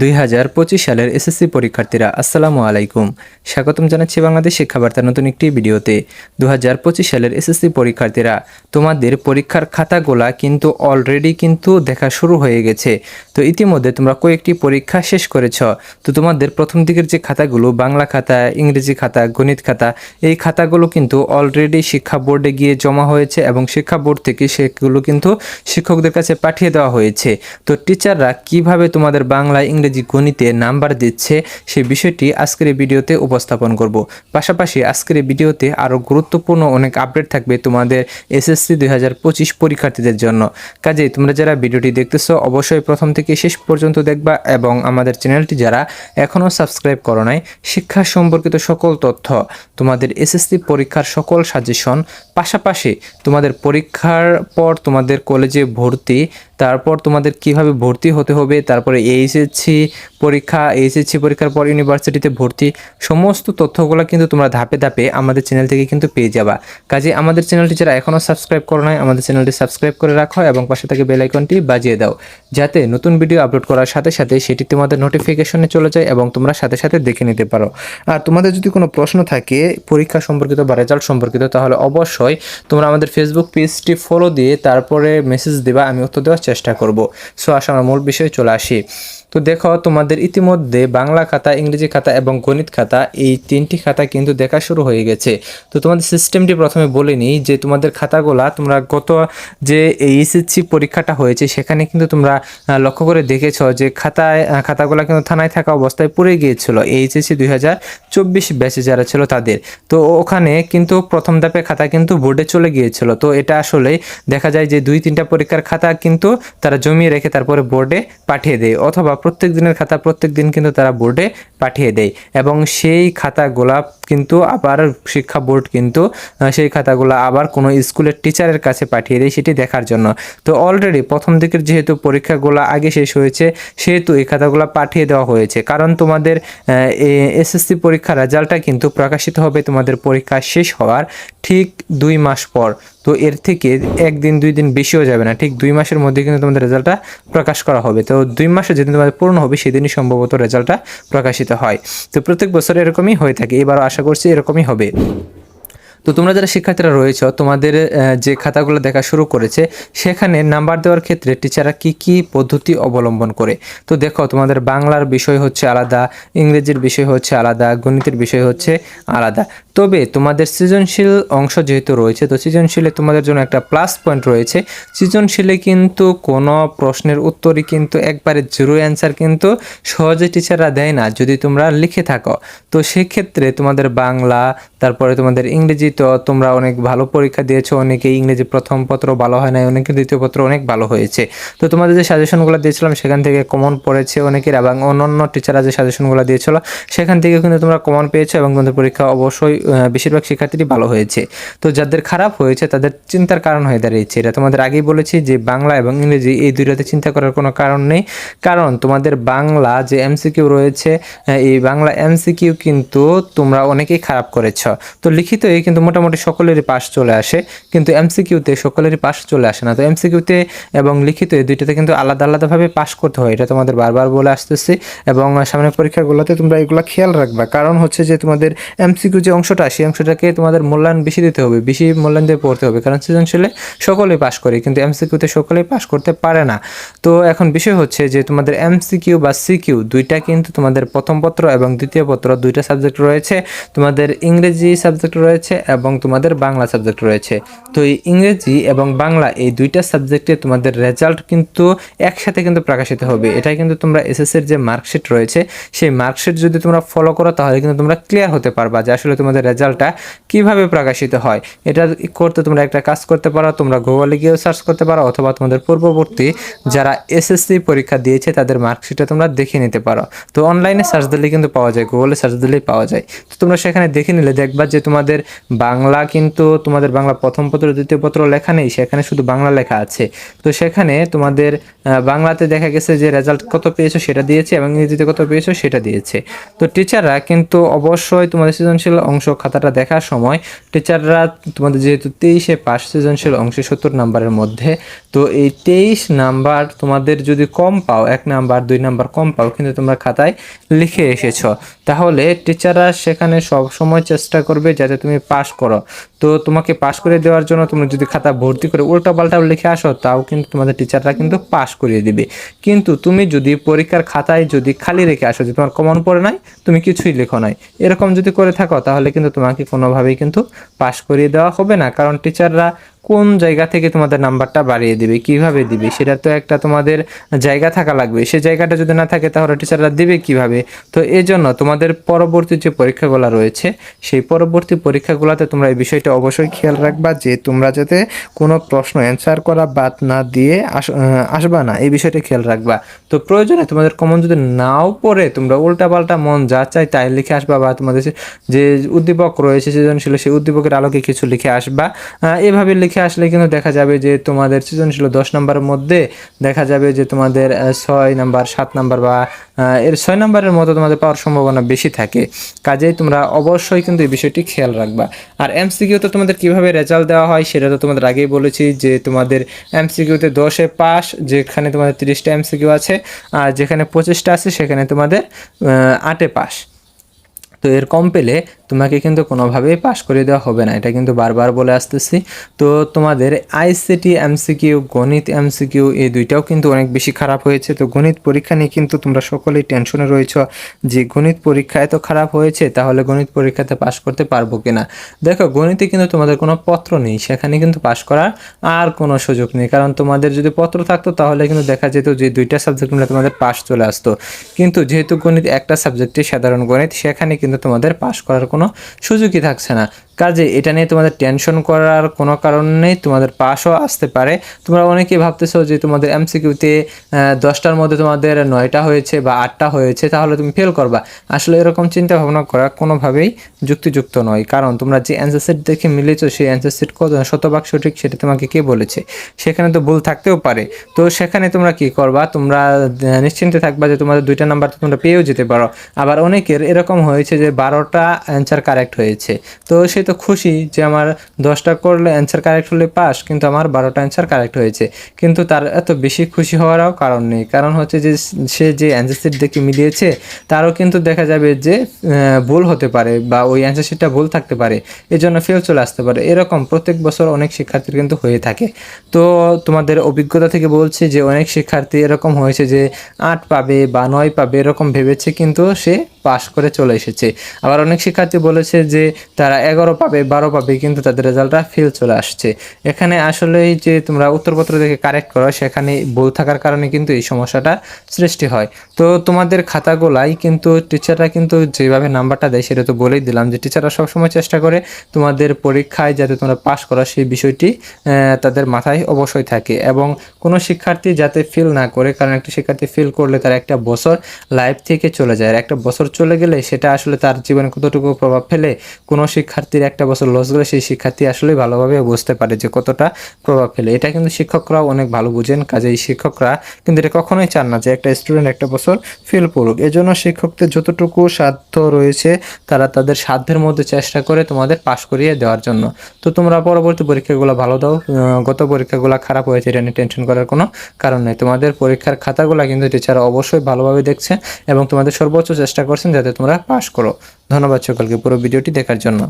দুই হাজার পঁচিশ সালের এসএসসি পরীক্ষার্থীরা, আসসালামু আলাইকুম। স্বাগতম জানাচ্ছি বাংলাদেশ শিক্ষাবার্তার নতুন একটি ভিডিওতে। দু হাজার পঁচিশ সালের এসএসসি পরীক্ষার্থীরা, তোমাদের পরীক্ষার খাতাগুলা কিন্তু অলরেডি কিন্তু দেখা শুরু হয়ে গেছে। তো ইতিমধ্যে তোমরা কয়েকটি পরীক্ষা শেষ করেছ। তো তোমাদের প্রথম দিকের যে খাতাগুলো, বাংলা খাতা, ইংরেজি খাতা, গণিত খাতা, এই খাতাগুলো কিন্তু অলরেডি শিক্ষা বোর্ডে গিয়ে জমা হয়েছে এবং শিক্ষা বোর্ড থেকে সেগুলো কিন্তু শিক্ষকদের কাছে পাঠিয়ে দেওয়া হয়েছে। তো টিচাররা কীভাবে তোমাদের বাংলা, ইংরেজি গণিতে নাম্বার দিচ্ছে সেই বিষয়টি আজকের ভিডিওতে উপস্থাপন করব। পাশাপাশি আজকের ভিডিওতে আরও গুরুত্বপূর্ণ অনেক আপডেট থাকবে তোমাদের এসএসসি দুই হাজার পঁচিশ পরীক্ষার্থীদের জন্য। কাজেই তোমরা যারা ভিডিওটি দেখতেছো, অবশ্যই প্রথম থেকে শেষ পর্যন্ত দেখবা এবং আমাদের চ্যানেলটি যারা এখনও সাবস্ক্রাইব করো নাই, শিক্ষা সম্পর্কিত সকল তথ্য, তোমাদের এসএসসি পরীক্ষার সকল সাজেশন, পাশাপাশি তোমাদের পরীক্ষার পর তোমাদের কলেজে ভর্তি তারপর তোমাদের কীভাবে ভর্তি হতে হবে, তারপরে এইচএসসি পরীক্ষা এইচএসসি পরীক্ষার পর ইউনিভার্সিটিতে ভর্তি, সমস্ত তথ্যগুলো কিন্তু তোমরা ধাপে ধাপে আমাদের চ্যানেল থেকে কিন্তু পেয়ে যাবা। কাজে আমাদের চ্যানেলটি যারা এখনও সাবস্ক্রাইব করো নাই, আমাদের চ্যানেলটি সাবস্ক্রাইব করে রাখো এবং পাশে থেকে বেল আইকনটি বাজিয়ে দাও, যাতে নতুন ভিডিও আপলোড করার সাথে সাথে সেটি তোমাদের নোটিফিকেশনে চলে যায় এবং তোমরা সাথে সাথে দেখে নিতে পারো। আর তোমাদের যদি কোনো প্রশ্ন থাকে পরীক্ষা সম্পর্কিত বা রেজাল্ট সম্পর্কিত, তাহলে অবশ্যই তোমরা আমাদের ফেসবুক পেজটি ফলো দিয়ে তারপরে মেসেজ দেবা, আমি উত্তর দেওয়ার চেষ্টা করব। সো আসা আমরা মূল বিষয়ে চলে আসি। তো দেখো, তোমাদের ইতিমধ্যে বাংলা খাতা, ইংরেজি খাতা এবং গণিত খাতা এই তিনটি খাতা কিন্তু দেখা শুরু হয়ে গেছে। তো তোমাদের সিস্টেমটি প্রথমে বলে নিই যে তোমাদের খাতাগুলা তোমরা গত যে এইচএসসি পরীক্ষাটা হয়েছে, সেখানে কিন্তু তোমরা লক্ষ্য করে দেখেছ যে খাতায় খাতাগুলা কিন্তু থানায় থাকা অবস্থায় পড়ে গিয়েছিল। এইচএসসি দুই হাজার চব্বিশ ব্যাচে যারা ছিল তাদের। তো ওখানে কিন্তু প্রথম ধাপে খাতা কিন্তু বোর্ডে চলে গিয়েছিল। তো এটা আসলে দেখা যায় যে দুই তিনটা পরীক্ষার খাতা কিন্তু তারা জমিয়ে রেখে তারপরে বোর্ডে পাঠিয়ে দেয় অথবা প্রত্যেক দিনের খাতা প্রত্যেক দিন কিন্তু তারা বোর্ডে পাঠিয়ে দেয়। এবং সেই খাতাগুলা কিন্তু আবার শিক্ষা বোর্ড কিন্তু সেই খাতাগুলো আবার কোনো স্কুলের টিচারের কাছে পাঠিয়ে দেয় সেটি দেখার জন্য। তো অলরেডি প্রথম দিকের যেহেতু পরীক্ষাগুলো আগে শেষ হয়েছে, সেহেতু এই খাতাগুলো পাঠিয়ে দেওয়া হয়েছে। কারণ তোমাদের এসএসসি পরীক্ষার রেজাল্টটা কিন্তু প্রকাশিত হবে তোমাদের পরীক্ষা শেষ হওয়ার ঠিক দুই মাস পর। তো এর থেকে একদিন, দুই দিন বেশিও যাবে না। ঠিক দুই মাসের মধ্যে কিন্তু তোমাদের রেজাল্টটা প্রকাশ করা হবে। তো দুই মাসে যেদিন তোমাদের পূর্ণ হবে, সেদিনই সম্ভবত রেজাল্টটা প্রকাশিত হয়। তো প্রত্যেক বছর এরকমই হয়ে থাকে। এবারও আশা করছি এরকমই হবে। তো তোমরা যারা শিক্ষার্থীরা রয়েছ, তোমাদের যে খাতাগুলো দেখা শুরু করেছে, সেখানে নাম্বার দেওয়ার ক্ষেত্রে টিচাররা কি কি পদ্ধতি অবলম্বন করে? তো দেখো, তোমাদের বাংলার বিষয় হচ্ছে আলাদা, ইংরেজির বিষয় হচ্ছে আলাদা, গণিতের বিষয় হচ্ছে আলাদা। তবে তোমাদের সৃজনশীল অংশ যেহেতু রয়েছে, তো সৃজনশীলে তোমাদের জন্য একটা প্লাস পয়েন্ট রয়েছে। সৃজনশীলে কিন্তু কোনো প্রশ্নের উত্তরই কিন্তু একবারে জিরো অ্যান্সার কিন্তু সহজে টিচাররা দেয় না, যদি তোমরা লিখে থাকো। তো সেক্ষেত্রে তোমাদের বাংলা, তারপরে তোমাদের ইংরেজি তো তোমরা অনেক ভালো পরীক্ষা দিয়েছ, অনেকে ইংরেজি প্রথম পত্র ভালো হয় নাই, অনেকে দ্বিতীয় পত্র অনেক ভালো হয়েছে। তো তোমাদের যে সাজেশনগুলো দিয়েছিলাম, সেখান থেকে কমন পড়েছে অনেকের এবং অন্যান্য টিচাররা যে সাজেশনগুলো দিয়েছিল, সেখান থেকে কিন্তু তোমরা কমন পেয়েছ এবং তোমাদের পরীক্ষা অবশ্যই বেশিরভাগ শিক্ষার্থীরই ভালো হয়েছে। তো যাদের খারাপ হয়েছে, তাদের চিন্তার কারণ হয়ে দাঁড়িয়েছে। এটা তোমাদের আগেই বলেছি যে বাংলা এবং ইংরেজি এই দুইটাতে চিন্তা করার কোনো কারণ নেই। কারণ তোমাদের বাংলা যে এমসিকিউ রয়েছে এই বাংলা এমসিকিউ কিন্তু তোমরা অনেকেই খারাপ করেছ। তো লিখিত কিন্তু মোটামুটি সকলেরই পাশ চলে আসে, কিন্তু এমসিকিউতে সকলেরই পাশ চলে আসে না। তো এমসিকিউতে এবং লিখিত এই দুইটাতে কিন্তু আলাদা আলাদাভাবে পাশ করতে হয়, এটা তোমাদের বারবার বলে আসতেছি। এবং সামনের পরীক্ষাগুলোতে তোমরা এগুলো খেয়াল রাখবা। কারণ হচ্ছে যে তোমাদের এমসিকিউ যে অংশটা, সেই অংশটাকে তোমাদের মূল্যায়ন বেশি দিতে হবে, বেশি মূল্যায়ন দিয়ে পড়তে হবে। কারণ সৃজনশীলে সকলেই পাশ করে, কিন্তু এমসিকিউতে সকলেই পাশ করতে পারে না। তো এখন বিষয় হচ্ছে যে তোমাদের এমসিকিউ বা সিকিউ দুইটা কিন্তু তোমাদের প্রথম পত্র এবং দ্বিতীয় পত্র দুইটা সাবজেক্ট রয়েছে। তোমাদের ইংরেজি সাবজেক্ট রয়েছে এবং তোমাদের বাংলা সাবজেক্ট রয়েছে। তো এই ইংরেজি এবং বাংলা এই দুইটা সাবজেক্টে তোমাদের রেজাল্ট কিন্তু একসাথে কিন্তু প্রকাশিত হবে। এটা কিন্তু তোমরা এসএসসির যে মার্কশিট রয়েছে, সেই মার্কশিট যদি তোমরা ফলো করো, তাহলে কিন্তু তোমরা ক্লিয়ার হতে পারবা যে আসলে তোমাদের রেজাল্টটা কীভাবে প্রকাশিত হয়। এটা করতে তোমরা একটা কাজ করতে পারো, তোমরা গুগলে গিয়েও সার্চ করতে পারো, অথবা তোমাদের পূর্ববর্তী যারা এসএসসি পরীক্ষা দিয়েছে, তাদের মার্কশিটটা তোমরা দেখে নিতে পারো। তো অনলাইনে সার্চ দিলে কিন্তু পাওয়া যায় গুগলে সার্চ দিলেই পাওয়া যায়। তো তোমরা সেখানে দেখে নিলে, দেখবা যে তোমাদের বাংলা কিন্তু তোমাদের বাংলা প্রথম পত্র, দ্বিতীয় পত্র লেখা নেই, সেখানে শুধু বাংলা লেখা আছে। তো সেখানে তোমাদের বাংলাতে দেখা গেছে যে রেজাল্ট কত পেয়েছ সেটা দিয়েছে এবং ইংরেজিতে কত পেয়েছ সেটা দিয়েছে। তো টিচাররা কিন্তু অবশ্যই তোমাদের সৃজনশীল অংশ খাতাটা দেখার সময় টিচাররা তোমাদের যেহেতু তেইশে পাস সৃজনশীল অংশে সত্তর নাম্বারের মধ্যে, তো এই তেইশ নাম্বার তোমাদের যদি কম পাও, এক নাম্বার, দুই নাম্বার কম পাও কিন্তু তোমরা খাতায় লিখে এসেছ। তাহলে টিচাররা সেখানে সব সময় চেষ্টা করবে যাতে তুমি পাস করো। তো তোমাকে পাস করে দেওয়ার জন্য তুমি যদি খাতা ভর্তি করে উল্টা পাল্টা লিখে আসো, তাও কিন্তু তোমাদের টিচাররা কিন্তু পাস করিয়ে দিবে। কিন্তু তুমি যদি পরীক্ষার খাতায় যদি খালি রেখে আসো যে তোমার কমন পড়ে নাই, তুমি কিছুই লেখো নাই। এরকম যদি করে থাকো, তাহলে কিন্তু তোমাকে কোনোভাবেই কিন্তু পাস করিয়ে দেওয়া হবে না। কারণ টিচাররা কোন জায়গা থেকে তোমাদের নাম্বারটা বাড়িয়ে দিবে, কীভাবে দিবে? সেটা তো একটা তোমাদের জায়গা থাকা লাগবে। সেই জায়গাটা যদি না থাকে, তাহলে টিচাররা দিবে কীভাবে? তো এই জন্য তোমাদের পরবর্তী যে পরীক্ষাগুলো রয়েছে, সেই পরবর্তী পরীক্ষাগুলোতে তোমরা এই বিষয়টা অবশ্যই খেয়াল রাখবা যে তোমরা যাতে কোনো প্রশ্ন অ্যান্সার করা বাদ না দিয়ে আস আসবা না, এই বিষয়টা খেয়াল রাখবা। তো প্রয়োজনে তোমাদের কমন যদি নাও পড়ে, তোমরা উল্টাপাল্টা মন যা চাই তাই লিখে আসবা বা তোমাদের যে- যে উদ্দীপক রয়েছে সৃজনশীল, সেই উদ্দীপকের আলোকে কিছু লিখে আসবা। এভাবে লিখে আসলে কিন্তু দেখা যাবে যে তোমাদের সৃজনশীল দশ নম্বরের মধ্যে দেখা যাবে যে তোমাদের ছয় নাম্বার, সাত নাম্বার বা এর ছয় নাম্বারের মতো তোমাদের পাওয়ার সম্ভাবনা বেশি থাকে। কাজেই তোমরা অবশ্যই কিন্তু এই বিষয়টি খেয়াল রাখবা। আর এমসিকিউতে তোমাদের কীভাবে রেজাল্ট দেওয়া হয় সেটা তো তোমাদের আগেই বলেছি যে তোমাদের এমসিকিউতে দশে পাস যেখানে তোমাদের তিরিশটা এমসিকিউ আছে, আর যেখানে পঁচিশটা আছে সেখানে তোমাদের আটে পাস তো এর কম পেলে তোমাকে কিন্তু কোনোভাবেই পাশ করে দেওয়া হবে না। এটা কিন্তু বারবার বলে আসতেছি। তো তোমাদের আইসিটি এমসিকিউ গণিত এমসিকিউ এই দুইটাও কিন্তু অনেক বেশি খারাপ হয়েছে। তো গণিত পরীক্ষা নিয়ে কিন্তু তোমরা সকলেই টেনশনে রয়েছ যে গণিত পরীক্ষা এত খারাপ হয়েছে, তাহলে গণিত পরীক্ষাতে পাশ করতে পারব কিনা? দেখো, গণিতে কিন্তু তোমাদের কোনো পত্র নেই। সেখানে কিন্তু পাশ করার আর কোনো সুযোগ নেই। কারণ তোমাদের যদি পত্র থাকতো, তাহলে কিন্তু দেখা যেত যে দুইটা সাবজেক্ট মিলে তোমাদের পাশ চলে আসতো। কিন্তু যেহেতু গণিত একটা সাবজেক্টে সাধারণ গণিত, সেখানে কিন্তু তোমাদের পাশ করার কোনো সুযোগই থাকছে না। কাজে এটা নিয়ে তোমাদের টেনশন করার কোনো কারণ নেই, তোমাদের পাশও আসতে পারে। তোমরা অনেকেই ভাবতেছো যে তোমাদের এমসিকিউতে দশটার মধ্যে তোমাদের নয়টা হয়েছে বা আটটা হয়েছে, তাহলে তুমি ফেল করবা। আসলে এরকম চিন্তা ভাবনা করা কোনোভাবেই যুক্তিযুক্ত নয়, কারণ তোমরা যে অ্যান্সার সেট দেখে মিলেছো, সেই অ্যান্সার সেট কত শতভাগ সঠিক সেটা তোমাকে কে বলেছে? সেখানে তো ভুল থাকতেও পারে। তো সেখানে তোমরা কি করবা? তোমরা নিশ্চিন্তে থাকবা যে তোমাদের দুইটা নাম্বার তো তোমরা পেয়েও যেতে পারো। আবার অনেকের এরকম হয়েছে যে বারোটা অ্যান্সার কারেক্ট হয়েছে। তো সে তো খুশি যে আমার দশটা করলে অ্যান্সার কারেক্ট হলে পাস কিন্তু আমার বারোটা অ্যান্সার কারেক্ট হয়েছে। কিন্তু তার এত বেশি খুশি হওয়ারও কারণ নেই। কারণ হচ্ছে যে সে যে অ্যান্সার শিট দেখে মিলিয়েছে, তারও কিন্তু দেখা যাবে যে ভুল হতে পারে বা ওই অ্যান্সার শিটটা ভুল থাকতে পারে। এই জন্য ফেল চলে আসতে পারে। এরকম প্রত্যেক বছর অনেক শিক্ষার্থীর কিন্তু হয়ে থাকে। তো তোমাদের অভিজ্ঞতা থেকে বলছি যে অনেক শিক্ষার্থী এরকম হয়েছে যে আট পাবে বা নয় পাবে এরকম ভেবেছে, কিন্তু সে পাশ করে চলে এসেছে। আবার অনেক শিক্ষার্থী বলেছে যে, তারা এগারো পাবে, বারো পাবে, কিন্তু তাদের রেজাল্টটা ফেল চলে আসছে। এখানে আসলেই যে তোমরা উত্তরপত্র দেখে কারেক্ট করো, সেখানে ভুল থাকার কারণে কিন্তু এই সমস্যাটা সৃষ্টি হয়। তো তোমাদের খাতাগুলাই কিন্তু টিচাররা কিন্তু যেভাবে নাম্বারটা দেয়, সেটা তো বলেই দিলাম যে টিচাররা সবসময় চেষ্টা করে তোমাদের পরীক্ষায় যাতে তোমরা পাশ করো, সেই বিষয়টি তাদের মাথায় অবশ্যই থাকে। এবং কোনো শিক্ষার্থী যাতে ফিল না করে, কারণ একটা শিক্ষার্থী ফিল করলে তার একটা বছর লাইফ থেকে চলে যায়। আর একটা বছর চলে গেলে সেটা আসলে তার জীবনে কতটুকু প্রভাব ফেলে, কোনো শিক্ষার্থীর একটা বছর লস গেলে সেই শিক্ষার্থী আসলে ভালোভাবে বুঝতে পারে যে কতটা প্রভাব ফেলে। এটা কিন্তু শিক্ষকরাও অনেক ভালো বুঝেন, কাজেই শিক্ষকরা কিন্তু এটা কখনোই চান না যে একটা স্টুডেন্ট একটা বছর ফেল করুক এজন্য শিক্ষকদের যতটুকু সাধ্য রয়েছে, তারা তাদের সাধ্যের মধ্যে চেষ্টা করে তোমাদের পাশ করিয়ে দেওয়ার জন্য। তো তোমরা পরবর্তী পরীক্ষাগুলো ভালো দাও। গত পরীক্ষাগুলো খারাপ হয়েছে, এটা নিয়ে টেনশন করার কোনো কারণ নেই। তোমাদের পরীক্ষার খাতাগুলো কিন্তু টিচার অবশ্যই ভালোভাবে দেখছে এবং তোমাদের সর্বোচ্চ চেষ্টা করছেন যাতে তোমরা পাশ করো। ধন্যবাদ সকলকে পুরো ভিডিওটি দেখার জন্য।